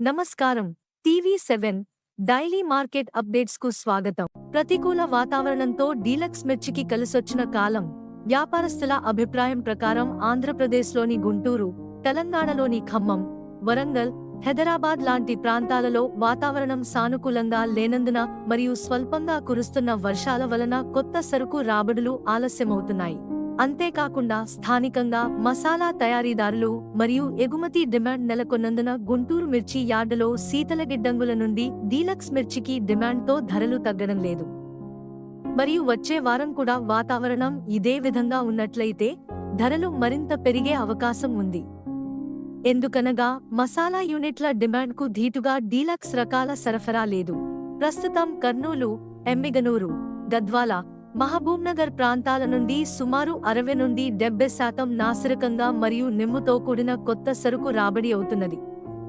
నమస్కారం. TV seven daily market అప్డేట్స్కు స్వాగతం. ప్రతికూల వాతావరణంతో డీలక్స్ మిర్చికి కలిసొచ్చిన కాలం వ్యాపారస్తుల అభిప్రాయం ప్రకారం ఆంధ్రప్రదేశ్లోని గుంటూరు తెలంగాణలోని ఖమ్మం వరంగల్ హైదరాబాద్ లాంటి ప్రాంతాలలో వాతావరణం సానుకూలంగా లేనందున మరియు స్వల్పంగా కురుస్తున్న వర్షాల వలన కొత్త సరుకు రాబడులు ఆలస్యమవుతున్నాయి. అంతేకాకుండా స్థానికంగా మసాలా తయారీదారులు మరియు ఎగుమతి డిమాండ్ నెలకొన్నందున గుంటూరు మిర్చి యార్డులో శీతల గిడ్డంగుల నుండి డీలక్స్ మిర్చికి డిమాండ్తో ధరలు తగ్గడం లేదు. మరియు వచ్చే వారం కూడా వాతావరణం ఇదే విధంగా ఉన్నట్లయితే ధరలు మరింత పెరిగే అవకాశం ఉంది. ఎందుకనగా మసాలా యూనిట్ల డిమాండ్కు ధీటుగా డీలక్స్ రకాల సరఫరా లేదు. ప్రస్తుతం కర్నూలు ఎమ్మిగనూరు గద్వాల మహబూబ్నగర్ ప్రాంతాల నుండి సుమారు అరవై నుండి డెబ్బై శాతం నాసిరకంగా మరియు నిమ్ముతో కూడిన కొత్త సరుకు రాబడి అవుతున్నది.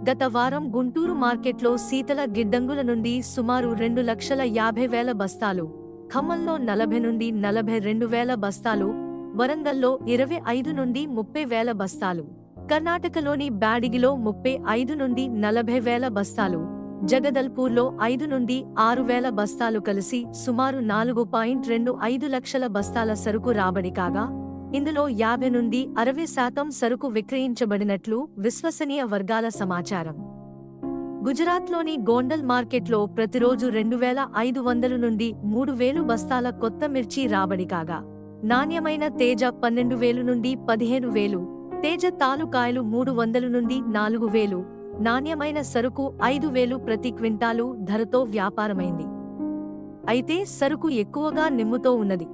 గత వారం గుంటూరు మార్కెట్లో శీతల గిడ్డంగుల నుండి సుమారు రెండు లక్షల యాభై వేల బస్తాలు ఖమ్మంలో నలభై నుండి నలభై రెండు వేల బస్తాలు వరంగల్లో ఇరవై ఐదు నుండి ముప్పై వేల బస్తాలు కర్ణాటకలోని బ్యాడిగిలో ముప్పై ఐదు నుండి నలభై వేల బస్తాలు జగదల్పూర్లో ఐదు నుండి ఆరు వేల బస్తాలు కలిసి సుమారు నాలుగు పాయింట్ రెండు ఐదు లక్షల బస్తాల సరుకు రాబడి కాగా ఇందులో యాభై నుండి అరవై శాతం సరుకు విక్రయించబడినట్లు విశ్వసనీయ వర్గాల సమాచారం. గుజరాత్లోని గోండల్ మార్కెట్లో ప్రతిరోజు రెండు వేల ఐదు వందల నుండి మూడు వేలు బస్తాల కొత్త మిర్చి రాబడి కాగా నాణ్యమైన తేజ పన్నెండు వేలు నుండి పదిహేను వేలు తేజ తాలుకాయలు మూడు వందల నుండి నాలుగు వేలు నాణ్యమైన సరుకు ఐదు వేలు ప్రతి క్వింటాలు ధరతో వ్యాపారమైంది. అయితే సరుకు ఎక్కువగా నిమ్ముతో ఉన్నది.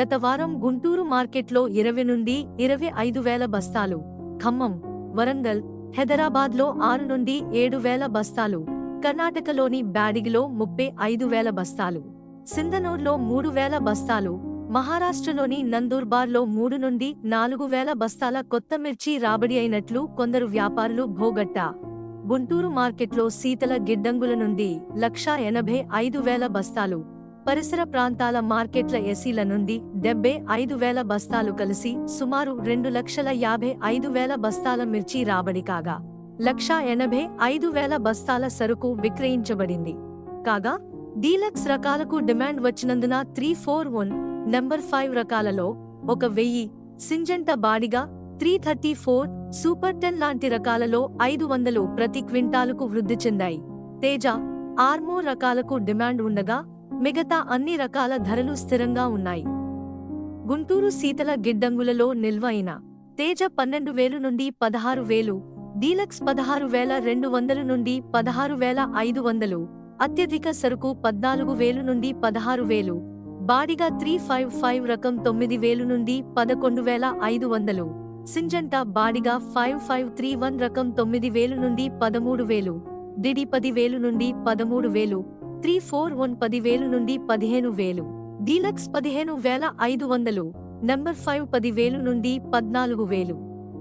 గత వారం గుంటూరు మార్కెట్లో ఇరవై నుండి ఇరవై ఐదు వేల బస్తాలు ఖమ్మం వరంగల్ హైదరాబాద్లో ఆరు నుండి ఏడు వేల బస్తాలు కర్ణాటకలోని బ్యాడిగిలో ముప్పై ఐదు వేల బస్తాలు సింధనూర్లో మూడు వేల బస్తాలు మహారాష్ట్రలోని నందూర్బార్లో మూడు నుండి నాలుగు వేల బస్తాల కొత్త మిర్చి రాబడి అయినట్లు కొందరు వ్యాపారులు భోగట్టా గుంటూరు మార్కెట్లో శీతల గిడ్డంగుల నుండి లక్షా ఎనభై ఐదు వేల బస్తాలు. పరిసర ప్రాంతాల మార్కెట్ల ఎసీల నుండి డెబ్బై ఐదు వేల బస్తాలు కలిసి సుమారు రెండు లక్షల యాభై ఐదు వేల బస్తాల మిర్చి రాబడి కాగా లక్షా ఎనభై ఐదు వేల బస్తాల సరుకు విక్రయించబడింది. కాగా డీలక్స్ రకాలకు demand వచ్చినందున three four one number five రకాలలో ఒక వెయ్యి Syngenta Badiga three thirty four super ten లాంటి రకాలలో ఐదు వందలు ప్రతి క్వింటాలుకు వృద్ధి చెందాయి. తేజ ఆర్మో రకాలకు డిమాండ్ ఉండగా మిగతా అన్ని రకాల ధరలు స్థిరంగా ఉన్నాయి. గుంటూరు శీతల గిడ్డంగులలో నిల్వ అయిన తేజ పన్నెండు వేలు నుండి పదహారు వేలు డీలక్స్ పదహారు వేల రెండు వందల నుండి పదహారు వేల ఐదు వందలు అత్యధిక సరుకు పద్నాలుగు వేలు నుండి పదహారు వేలు బాడిగా త్రీ ఫైవ్ ఫైవ్ రకం తొమ్మిది వేలు నుండి పదకొండు వేల ఐదు వందలు Syngenta Badiga five five three one రకం తొమ్మిది వేలు నుండి పదమూడు వేలు డిడి పది వేలు నుండి పదమూడు వేలు త్రీ ఫోర్ వన్ పది వేలు నుండి పదిహేను వేలు డీలక్స్ పదిహేను వేల ఐదు వందలు నెంబర్ ఫైవ్ పది వేలు నుండి పద్నాలుగు వేలు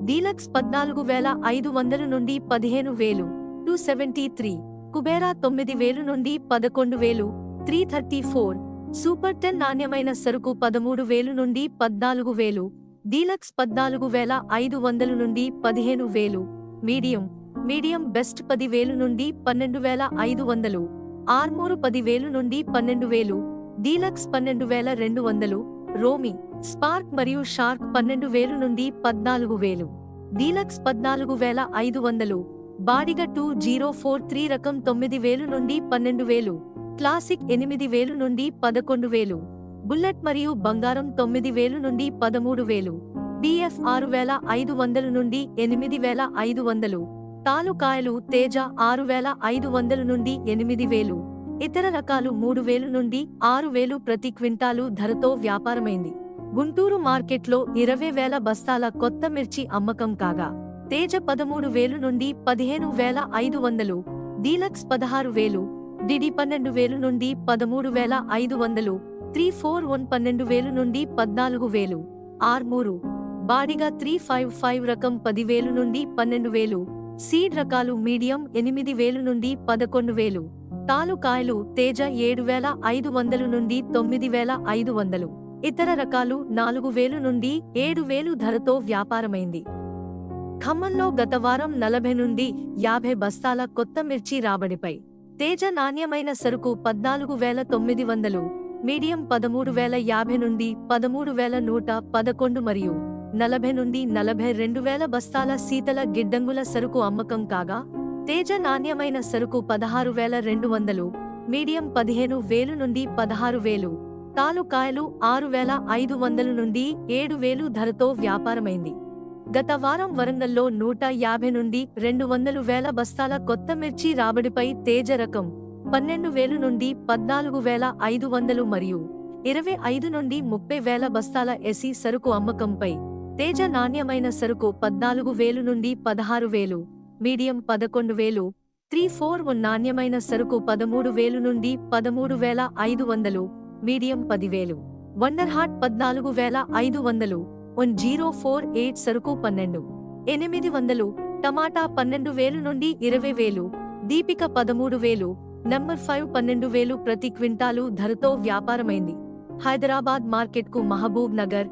డీలక్స్ పద్నాలుగు వేల ఐదు వందలు నుండి పదిహేను వేలు టూ సెవెంటీ త్రీ కుబేరా తొమ్మిది వేలు నుండి పదకొండు వేలు three thirty four super ten నాణ్యమైన సరుకు పదమూడు వేలు నుండి పద్నాలుగు వేలు డీలక్స్ పద్నాలుగు వేల ఐదు వందలు నుండి పదిహేను వేలు. మీడియం. మీడియం బెస్ట్ పదివేలు నుండి పన్నెండు వేల ఐదు వందలు. ఆర్మూరు పదివేలు నుండి పన్నెండు వేలు. డీలక్స్ పన్నెండు వేల రెండు వందలు. రోమి. స్పార్క్ మరియు షార్క్ పన్నెండు వేలు నుండి పద్నాలుగు వేలు. డీలక్స్ పద్నాలుగు వేల ఐదు వందలు. Badiga two zero four three రకం తొమ్మిది వేలు నుండి పన్నెండు వేలు. క్లాసిక్ ఎనిమిది వేలు నుండి పదకొండు వేలు. బుల్లెట్ మరియు బంగారం తొమ్మిది వేలు నుండి పదమూడు వేలు. బిఎఫ్ ఆరు వేల ఐదు వందలు నుండి ఎనిమిది వేల ఐదు వందలు. తాలుకాయలు తేజ ఆరు వేల ఐదు వందలు నుండి ఎనిమిది వేలు. ఇతర రకాలు మూడు వేలు నుండి ఆరు వేలు ప్రతి క్వింటాలు ధరతో వ్యాపారమైంది. గుంటూరు మార్కెట్లో ఇరవై వేల బస్తాల కొత్త మిర్చి అమ్మకం కాగా తేజ పదమూడు వేలు నుండి పదిహేను వేల ఐదు వందలు. డీలక్స్ పదహారు వేలు డిడి పన్నెండు వేలు నుండి పదమూడు వేల ఐదు వందలు. త్రీ ఫోర్ వన్ పన్నెండు వేలు నుండి పద్నాలుగు వేలు. Armur. Badiga three five five రకం పదివేలు నుండి పన్నెండు వేలు. సీడ్ రకాలు మీడియం ఎనిమిది వేలు నుండి పదకొండు వేలు. తాలుకాయలు తేజ ఏడు వేల ఐదు వందలు నుండి తొమ్మిది వేల ఐదు వందలు. ఇతర రకాలు నాలుగు వేలు నుండి ఏడు వేలు ధరతో వ్యాపారమైంది. ఖమ్మంలో గత వారం నలభై నుండి యాభై బస్తాల కొత్త మిర్చి రాబడిపై. తేజ నాణ్యమైన సరుకు పద్నాలుగు వేల తొమ్మిది వందలు. మీడియం పదమూడు వేల యాభై నుండి పదమూడు వేల నూట పదకొండు మరియు నలభై నుండి నలభై రెండు వేల బస్తాల శీతల గిడ్డంగుల సరుకు అమ్మకం కాగా తేజ నాణ్యమైన సరుకు పదహారు వేల రెండు వందలు మీడియం పదిహేను వేలు నుండి పదహారు వేలు తాలుకాయలు ఆరు వేల ఐదు వందలు నుండి ఏడు వేలు ధరతో వ్యాపారమైంది. గత వారం వరంగల్లో నూట యాభై నుండి రెండు వందలు వేల బస్తాల కొత్త మిర్చి రాబడిపై తేజ రకం పన్నెండు వేలు నుండి పద్నాలుగు వేల ఐదు వందలు మరియు ఇరవై ఐదు నుండి ముప్పై వేల బస్తాల ఎసి సరుకు అమ్మకంపై తేజ నాణ్యమైన సరుకు పద్నాలుగు వేలు నుండి పదహారు వేలు మీడియం పదకొండు వేలు త్రీ ఫోర్ వన్ నాణ్యమైన సరుకు పదమూడు వేలు నుండి పదమూడు వేల ఐదు వందలు మీడియం పదివేలు వండర్ హాట్ పద్నాలుగు వేల ఐదు వందలు వన్ జీరో ఫోర్ ఎయిట్ సరుకు పన్నెండు ఎనిమిది వందలు టమాటా పన్నెండు వేలు నుండి ఇరవై వేలు దీపిక పదమూడు వేలు నంబర్ ఫైవ్ పన్నెండు వేలు ప్రతి క్వింటాలు ధరతో వ్యాపారమైంది. హైదరాబాద్ మార్కెట్కు మహబూబ్ నగర్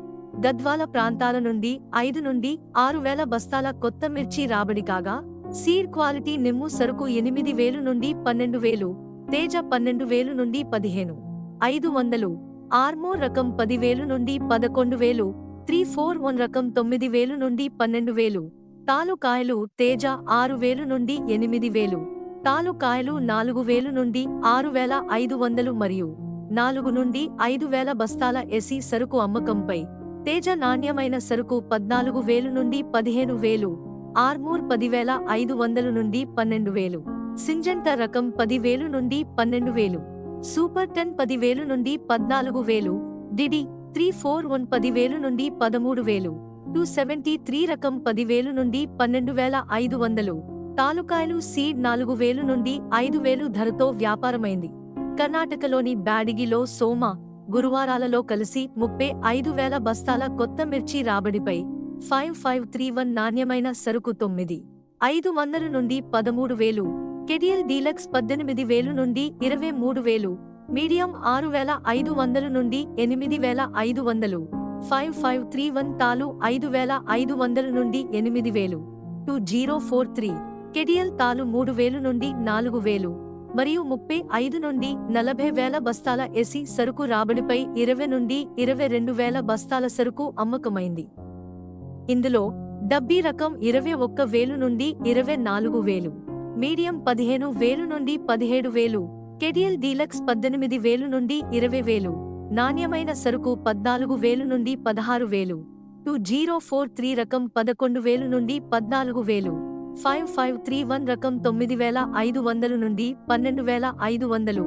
గద్వాల ప్రాంతాల నుండి ఐదు నుండి ఆరు వేల బస్తాల కొత్త మిర్చి రాబడి కాగా సీడ్ క్వాలిటీ నిమ్ము సరుకు ఎనిమిది వేలు నుండి పన్నెండు వేలు తేజ పన్నెండు వేలు నుండి పదిహేను ఐదు వందలు ఆర్మోర్ రకం పదివేలు నుండి పదకొండు వేలు త్రీ ఫోర్ వన్ రకం తొమ్మిది వేలు నుండి పన్నెండు వేలు తాలుకాయలు తేజ ఆరు వేలు నుండి ఎనిమిది వేలు. తాలుకాయలు నాలుగు వేలు నుండి ఆరు వేల ఐదు వందలు మరియు నాలుగు నుండి ఐదు వేల బస్తాల ఎసి సరుకు అమ్మకంపై తేజ నాణ్యమైన సరుకు పద్నాలుగు వేలు నుండి పదిహేను వేలు ఆర్మూర్ పదివేల ఐదు వందలు నుండి పన్నెండు వేలు సింజంట రకం పదివేలు నుండి పన్నెండు వేలు సూపర్ టెన్ పదివేలు నుండి పద్నాలుగు వేలు డిడి త్రీ ఫోర్ వన్ పదివేలు నుండి పదమూడు వేలు టూ సెవెంటీ త్రీ రకం పదివేలు నుండి పన్నెండు వేల ఐదు వందలు తాలూకాయలు సీడ్ నాలుగు వేలు నుండి ఐదు వేలు ధరతో వ్యాపారమైంది. కర్ణాటకలోని బ్యాడిగిలో సోమ గురువారాలలో కలిసి ముప్పై ఐదు వేల బస్తాల కొత్త మిర్చి రాబడిపై ఫైవ్ ఫైవ్ త్రీ వన్ నాణ్యమైన సరుకు తొమ్మిది ఐదు వందల నుండి పదమూడు వేలు కెడియల్ డీలక్స్ పద్దెనిమిది వేలు నుండి ఇరవై మూడు వేలు మీడియం ఆరు వేల ఐదు వందల నుండి ఎనిమిది వేల ఐదు వందలు ఫైవ్ ఫైవ్ త్రీ వన్ తాలు ఐదు వేల ఐదు వందల నుండి ఎనిమిది వేలు టూ జీరో ఫోర్ త్రీ కెడియల్ తాలు మూడు వేలు నుండి నాలుగు వేలు మరియు ముప్పై ఐదు నుండి నలభై వేల బస్తాల ఎసి సరుకు రాబడిపై ఇరవై నుండి ఇరవై రెండు వేల బస్తాల సరుకు అమ్మకమైంది. ఇందులో డబ్బీ రకం ఇరవై ఒక్క వేలు నుండి ఇరవై నాలుగు వేలు మీడియం పదిహేను వేలు నుండి పదిహేడు వేలు కెడియల్ డీలక్స్ పద్దెనిమిది వేలు నుండి ఇరవై వేలు నాణ్యమైన సరుకు పద్నాలుగు వేలు నుండి పదహారు వేలు టూ జీరో ఫోర్ త్రీ రకం పదకొండు వేలు నుండి పద్నాలుగు వేలు ఫైవ్ ఫైవ్ త్రీ వన్ రకం తొమ్మిది వేల ఐదు వందలు నుండి పన్నెండు వేల ఐదు వందలు.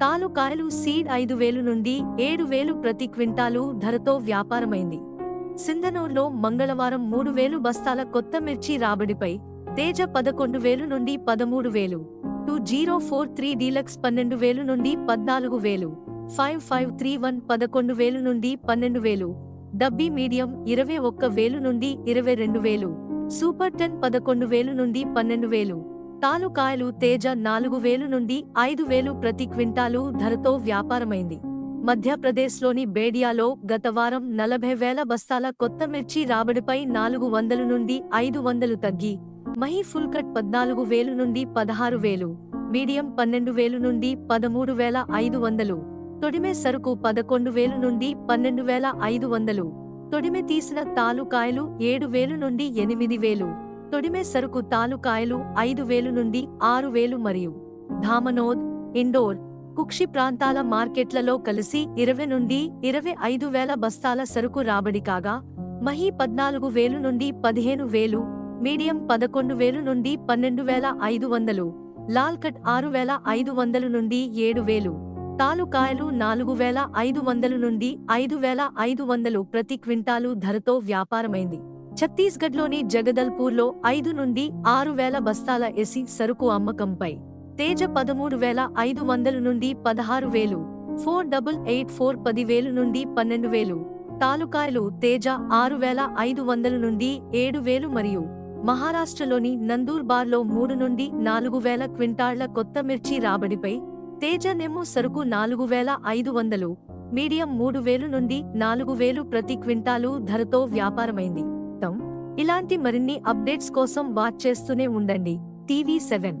తాలుకాయలు సీడ్ ఐదు వేలు నుండి ఏడు వేలు ప్రతి క్వింటాలు ధరతో వ్యాపారమైంది. సింధనూర్లో మంగళవారం మూడు వేలు బస్తాల కొత్త మిర్చి రాబడిపై తేజ పదకొండు వేలు నుండి పదమూడు వేలు. Two zero four three deluxe పన్నెండు వేలు నుండి పద్నాలుగు వేలు. ఫైవ్ ఫైవ్ త్రీ వన్ పదకొండు వేలు నుండి పన్నెండు వేలు. డబ్బీ మీడియం ఇరవై ఒక్క వేలు నుండి ఇరవై రెండు వేలు. సూపర్ టెన్ పదకొండు వేలు నుండి పన్నెండు వేలు. తాలుకాయలు తేజ నాలుగు వేలు నుండి ఐదు వేలు ప్రతి క్వింటాలు ధరతో వ్యాపారమైంది. మధ్యప్రదేశ్లోని బేడియాలో గత వారం నలభై వేల బస్తాల కొత్త మిర్చి రాబడిపై నాలుగు వందలు నుండి ఐదు వందలు తగ్గి మహి ఫుల్కట్ పద్నాలుగు వేలు నుండి పదహారు వేలు మీడియం పన్నెండు వేలు నుండి పదమూడు వేల ఐదు వందలు తొడిమే సరుకు పదకొండు వేలు నుండి పన్నెండు వేల ఐదు వందలు. తొడిమె తీసిన తాలుకాయలు ఏడు వేలు నుండి ఎనిమిది వేలు. తొడిమె సరుకు తాలుకాయలు ఐదు వేలు నుండి ఆరు వేలు మరియు ధామనోద్ ఇండోర్ కుక్షి ప్రాంతాల మార్కెట్లలో కలిసి ఇరవై నుండి ఇరవై ఐదు వేల బస్తాల సరుకు రాబడి కాగా మహి పద్నాలుగు వేలు నుండి పదిహేను వేలు మీడియం పదకొండు వేలు నుండి పన్నెండు వేల ఐదు వందలు లాల్ కట్ ఆరు వేల ఐదు వందలు నుండి ఏడు వేలు. తాలుకాయలు నాలుగు వేల ఐదు వందలు నుండి ఐదు వేల ఐదు వందలు ప్రతి క్వింటాలు ధరతో వ్యాపారమైంది. ఛత్తీస్గఢ్లోని జగదల్పూర్లో ఐదు నుండి ఆరు వేల బస్తాల ఎసి సరుకు అమ్మకంపై తేజ పదమూడు వేల ఐదు వందలు నుండి పదహారు వేలు ఫోర్ డబుల్ ఎయిట్ ఫోర్ పదివేలు నుండి పన్నెండు వేలు తాలుకాయలు తేజ ఆరు వేల ఐదు వందలు నుండి ఏడు వేలు మరియు మహారాష్ట్రలోని నందూర్బార్లో మూడు నుండి నాలుగు వేల క్వింటాళ్ళ కొత్త మిర్చి రాబడిపై తేజ నెమ్ము సరుకు నాలుగు వేల ఐదు వందలు మీడియం మూడు వేలు నుండి నాలుగు వేలు ప్రతి క్వింటాలు ధరతో వ్యాపారమైంది. ఇలాంటి మరిన్ని అప్డేట్స్ కోసం వాచ్ చేస్తూనే ఉండండి. TV seven.